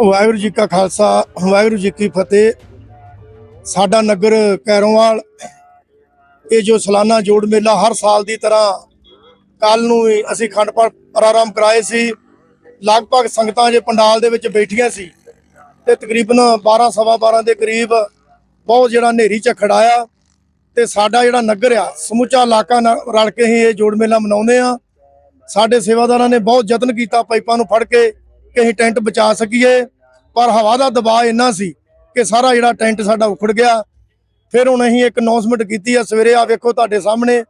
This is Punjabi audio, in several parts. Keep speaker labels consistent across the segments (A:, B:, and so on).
A: ਵਾਹਿਗੁਰੂ ਜੀ ਕਾ ਖਾਲਸਾ, ਵਾਹਿਗੁਰੂ ਜੀ ਕੀ ਫਤਿਹ। ਸਾਡਾ ਨਗਰ ਕੈਰੋਵਾਲ, ਇਹ ਜੋ ਸਾਲਾਨਾ ਜੋੜ ਮੇਲਾ ਹਰ ਸਾਲ ਦੀ ਤਰ੍ਹਾਂ ਕੱਲ ਨੂੰ ਅਸੀਂ ਖੰਡ ਪਾਠ ਪ੍ਰਾਰੰਭ ਕਰਾਏ ਸੀ। ਲਗਭਗ ਸੰਗਤਾਂ ਜੇ ਪੰਡਾਲ ਦੇ ਵਿੱਚ ਬੈਠੀਆਂ ਸੀ ਤੇ ਤਕਰੀਬਨ 12 ਸਵਾ 12 ਦੇ ਕਰੀਬ ਬਹੁਤ ਜਿਹੜਾ ਹਨੇਰੀ ਝੱਖੜ ਆਇਆ ਤੇ ਸਾਡਾ ਜਿਹੜਾ ਨਗਰ ਆ, ਸਮੁੱਚਾ ਇਲਾਕਾ ਨਾਲ ਰਲ ਕੇ ਹੀ ਇਹ ਜੋੜ ਮੇਲਾ ਮਨਾਉਂਦੇ ਆ ਸਾਡੇ ਸੇਵਾਦਾਰਾਂ ਨੇ ਬਹੁਤ ਯਤਨ ਕੀਤਾ ਪਾਈਪਾਂ ਨੂੰ ਫੜ ਕੇ ਕਿ ਅਸੀਂ ਟੈਂਟ ਬਚਾ ਸਕੀਏ, ਪਰ ਹਵਾ ਦਾ ਦਬਾਅ ਇੰਨਾ ਸੀ ਕਿ ਸਾਰਾ ਜਿਹੜਾ ਟੈਂਟ ਸਾਡਾ ਉਖੜ ਗਿਆ। ਫਿਰ ਹੁਣ ਅਸੀਂ ਇੱਕ ਅਨਾਉਂਸਮੈਂਟ ਕੀਤੀ ਆ, ਸਵੇਰੇ ਆ ਵੇਖੋ ਤੁਹਾਡੇ ਸਾਹਮਣੇ।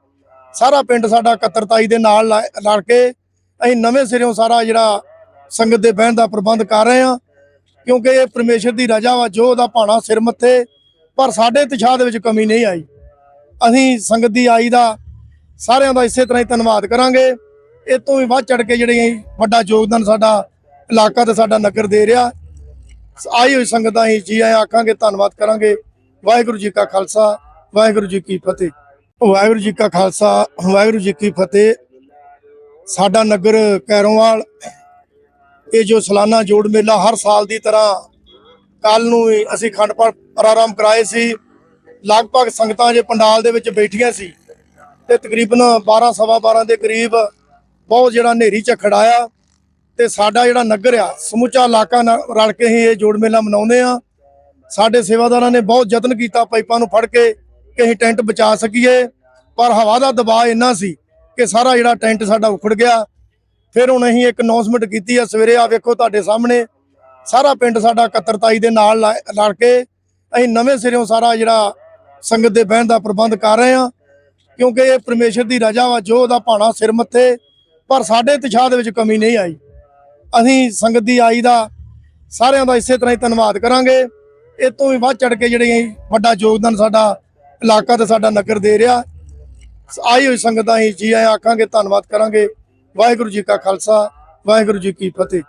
A: ਸਾਰਾ ਪਿੰਡ ਸਾਡਾ ਕਤਰਤਾਈ ਦੇ ਨਾਲ ਲਾ- ਲੜ ਕੇ ਅਸੀਂ ਨਵੇਂ ਸਿਰਿਓਂ ਸਾਰਾ ਜਿਹੜਾ ਸੰਗਤ ਦੇ ਬਹਿਣ ਦਾ ਪ੍ਰਬੰਧ ਕਰ ਰਹੇ ਹਾਂ, ਕਿਉਂਕਿ ਇਹ ਪਰਮੇਸ਼ਰ ਦੀ ਰਜ਼ਾ ਵਾ, ਜੋ ਉਹਦਾ ਭਾਣਾ ਸਿਰ ਮੱਥੇ, ਪਰ ਸਾਡੇ ਉਤਸ਼ਾਹ ਦੇ ਵਿੱਚ ਕਮੀ ਨਹੀਂ ਆਈ। ਅਸੀਂ ਸੰਗਤ ਦੀ ਆਈ ਦਾ ਸਾਰਿਆਂ ਦਾ ਇਸੇ ਤਰ੍ਹਾਂ ਹੀ ਧੰਨਵਾਦ ਕਰਾਂਗੇ। ਇਹ ਤੋਂ ਵੀ ਵੱਧ ਚੜ ਕੇ ਜਿਹੜੇ ਵੱਡਾ ਯੋਗਦਾਨ ਸਾਡਾ ਇਲਾਕਾ ਤੇ ਸਾਡਾ ਨਗਰ ਦੇ ਰਿਹਾ। ਆਈ ਹੋਈ ਸੰਗਤਾਂ ਹੀ ਜੀ ਆਇਆਂ ਆਖਾਂਗੇ, ਧੰਨਵਾਦ ਕਰਾਂਗੇ। ਵਾਹਿਗੁਰੂ ਜੀ ਕਾ ਖਾਲਸਾ, ਵਾਹਿਗੁਰੂ ਜੀ ਕੀ ਫਤਿਹ। ਵਾਹਿਗੁਰੂ ਜੀ ਕਾ ਖਾਲਸਾ, ਵਾਹਿਗੁਰੂ ਜੀ ਕੀ ਫਤਿਹ। ਸਾਡਾ ਨਗਰ ਕੈਰੋਵਾਲ, ਇਹ ਜੋ ਸਾਲਾਨਾ ਜੋੜ ਮੇਲਾ ਹਰ ਸਾਲ ਦੀ ਤਰ੍ਹਾਂ ਕੱਲ ਨੂੰ ਅਸੀਂ ਖੰਡ ਪਾਠ ਆਰਾਮ ਕਰਾਏ ਸੀ। ਲਗਭਗ ਸੰਗਤਾਂ ਜੇ ਪੰਡਾਲ ਦੇ ਵਿੱਚ ਬੈਠੀਆਂ ਸੀ। ਤੇ ਤਕਰੀਬਨ 12 ਸਵਾ 12 ਦੇ ਕਰੀਬ ਬਹੁਤ ਜਿਹੜਾ ਹਨੇਰੀ ਝੱਖੜ ਆਇਆ। ਤੇ ਸਾਡਾ ਜਿਹੜਾ ਨਗਰ ਆ, ਸਮੁੱਚਾ ਇਲਾਕਾ ਨਾਲ ਰਲ ਕੇ ਹੀ ਇਹ ਜੋੜ ਮੇਲਾ ਮਨਾਉਂਦੇ ਆ ਸਾਡੇ ਸੇਵਾਦਾਰਾਂ ਨੇ ਬਹੁਤ ਯਤਨ ਕੀਤਾ ਪਾਈਪਾਂ ਨੂੰ ਫੜ ਕੇ ਕਿ ਅਸੀਂ ਟੈਂਟ ਬਚਾ ਸਕੀਏ, ਪਰ ਹਵਾ ਦਾ ਦਬਾਅ ਇੰਨਾ ਸੀ ਕਿ ਸਾਰਾ ਜਿਹੜਾ ਟੈਂਟ ਸਾਡਾ ਉਖੜ ਗਿਆ। ਫਿਰ ਹੁਣ ਅਸੀਂ ਇੱਕ ਅਨਾਉਂਸਮੈਂਟ ਕੀਤੀ ਆ, ਸਵੇਰੇ ਆ ਵੇਖੋ ਤੁਹਾਡੇ ਸਾਹਮਣੇ, ਸਾਰਾ ਪਿੰਡ ਸਾਡਾ ਕਤਰਤਾਈ ਦੇ ਨਾਲ ਲਾ- ਲੜ ਕੇ ਅਸੀਂ ਨਵੇਂ ਸਿਰਿਓਂ ਸਾਰਾ ਜਿਹੜਾ ਸੰਗਤ ਦੇ ਬਹਿਣ ਦਾ ਪ੍ਰਬੰਧ ਕਰ ਰਹੇ ਹਾਂ, ਕਿਉਂਕਿ ਇਹ ਪਰਮੇਸ਼ਰ ਦੀ ਰਜ਼ਾ ਵਾ, ਜੋ ਉਹਦਾ ਭਾਣਾ ਸਿਰ ਮੱਥੇ, ਪਰ ਸਾਡੇ ਉਤਸ਼ਾਹ ਦੇ ਵਿੱਚ ਕਮੀ ਨਹੀਂ ਆਈ। ਅਸੀਂ ਸੰਗਤ ਦੀ ਆਈ ਦਾ ਸਾਰਿਆਂ ਦਾ ਇਸੇ ਤਰ੍ਹਾਂ ਹੀ ਧੰਨਵਾਦ ਕਰਾਂਗੇ। ਇਹ ਤੋਂ ਵੀ ਵੱਧ ਚੜ ਕੇ ਜਿਹੜੇ ਵੱਡਾ ਯੋਗਦਾਨ ਸਾਡਾ ਇਲਾਕਾ ਤੇ ਸਾਡਾ ਨਗਰ ਦੇ ਰਿਹਾ। ਆਈ ਹੋਈ ਸੰਗਤਾਂ ਹੀ ਜੀ ਆਇਆਂ ਆਖਾਂਗੇ, ਧੰਨਵਾਦ ਕਰਾਂਗੇ। ਵਾਹਿਗੁਰੂ ਜੀ ਕਾ ਖਾਲਸਾ, ਵਾਹਿਗੁਰੂ ਜੀ ਕੀ ਫਤਿਹ।